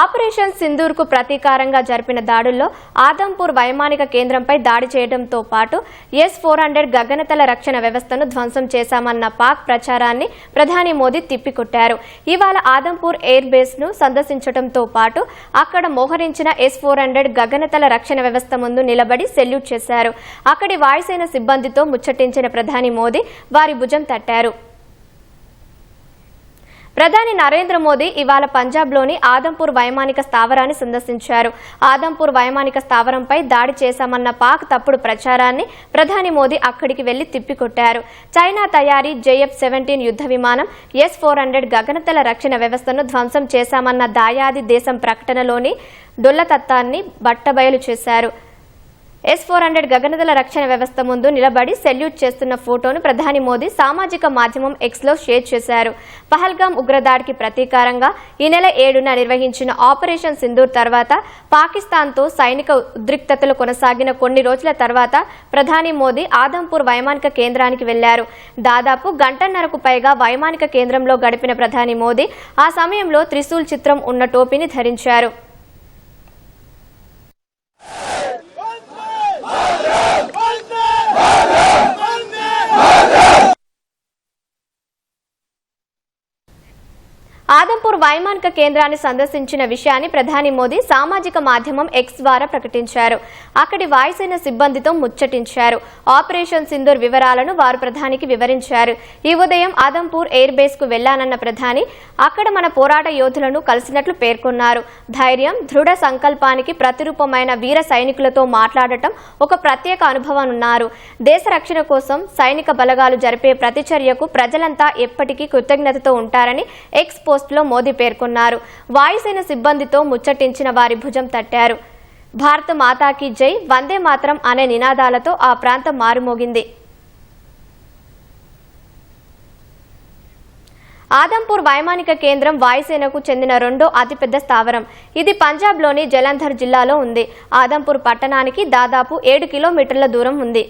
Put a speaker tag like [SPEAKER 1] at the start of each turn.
[SPEAKER 1] Operation సింధూర్కు ప్రతీకారంగా జరిపిన దాడుల్లో ఆదంపూర్ వైమానిక కేంద్రంపై దాడి చేయడంతో పాటు ఎస్ ఫోర్ హండ్రెడ్ గగనతల రక్షణ వ్యవస్థను ధ్వంసం చేశామన్న పాక్ ప్రచారాన్ని ప్రధాని మోదీ తిప్పికొట్టారు. ఇవాళ ఆదంపూర్ ఎయిర్ బేస్ను సందర్శించడంతో పాటు అక్కడ మోహరించిన ఎస్ ఫోర్ హండ్రెడ్ గగనతల రక్షణ వ్యవస్థ ముందు నిలబడి సెల్యూట్ చేశారు. అక్కడి వాయుసేన సిబ్బందితో ముచ్చటించిన ప్రధాని మోదీ వారి భుజం తట్టారు. ప్రధాని నరేంద్ర మోదీ ఇవాళ పంజాబ్లోని ఆదంపూర్ వైమానిక స్థావరాన్ని సందర్శించారు. ఆదంపూర్ వైమానిక స్థావరంపై దాడి చేశామన్న పాక్ తప్పుడు ప్రచారాన్ని ప్రధాని మోదీ అక్కడికి వెళ్ళి తిప్పికొట్టారు. చైనా తయారీ జేఎఫ్ సెవెంటీన్ యుద్ధ విమానం ఎస్ ఫోర్ హండ్రెడ్ గగనతల రక్షణ వ్యవస్థను ధ్వంసం చేశామన్న దాయాది దేశం ప్రకటనలోని దొల్లతత్వాన్ని బట్టబయలు చేశారు. ఎస్ ఫోర్ హండ్రెడ్ గగనదల రక్షణ వ్యవస్థ ముందు నిలబడి సెల్యూట్ చేస్తున్న ఫోటోను ప్రధాని మోదీ సామాజిక మాధ్యమం ఎక్స్లో షేర్ చేశారు. పహల్గాం ఉగ్రదాడికి ప్రతీకారంగా ఈ నెల ఏడున నిర్వహించిన ఆపరేషన్ సింధూర్ తర్వాత పాకిస్తాన్తో సైనిక ఉద్రిక్తతలు కొనసాగిన కొన్ని రోజుల తర్వాత ప్రధాని మోదీ ఆదంపూర్ వైమానిక కేంద్రానికి వెళ్ళారు. దాదాపు గంటన్నరకు పైగా వైమానిక కేంద్రంలో గడిపిన ప్రధాని మోదీ ఆ సమయంలో త్రిశూల్ చిత్రం ఉన్న టోపీని ధరించారు. ఆదంపూర్ వైమానిక కేంద్రాన్ని సందర్శించిన విషయాన్ని ప్రధాని మోదీ సామాజిక మాధ్యమం ఎక్స్ ద్వారా ప్రకటించారు. అక్కడి వాయుసేన సిబ్బందితో ముచ్చటించారు. ఆపరేషన్ సింధూర్ వివరాలను వారు ప్రధానికి వివరించారు. ఈ ఉదయం ఆదంపూర్ ఎయిర్ బేస్కు వెళ్ళానన్న ప్రధాని అక్కడ మన పోరాట యోధులను కలిసినట్లు పేర్కొన్నారు. ధైర్యం దృఢ సంకల్పానికి ప్రతిరూపమైన వీర సైనికులతో మాట్లాడటం ఒక ప్రత్యేక అనుభవనున్నారు. దేశ రక్షణ కోసం సైనిక బలగాలు జరిపే ప్రతిచర్యకు ప్రజలంతా ఎప్పటికీ కృతజ్ఞతతో ఉంటారని ఎక్స్ పోస్టులో మోదీ పేర్కొన్నారు. వాయుసేన సిబ్బందితో ముచ్చటించిన వారి భుజం తట్టారు. భారత మాతాకి జై వందే మాత్రం అనే నినాదాలతో ఆ ప్రాంతం మారుమోగింది. ఆదంపూర్ వైమానిక కేంద్రం వాయుసేనకు చెందిన రెండో అతిపెద్ద స్థావరం. ఇది పంజాబ్లోని జలంధర్ జిల్లాలో ఉంది. ఆదంపూర్ పట్టణానికి దాదాపు ఏడు కిలోమీటర్ల దూరం ఉంది.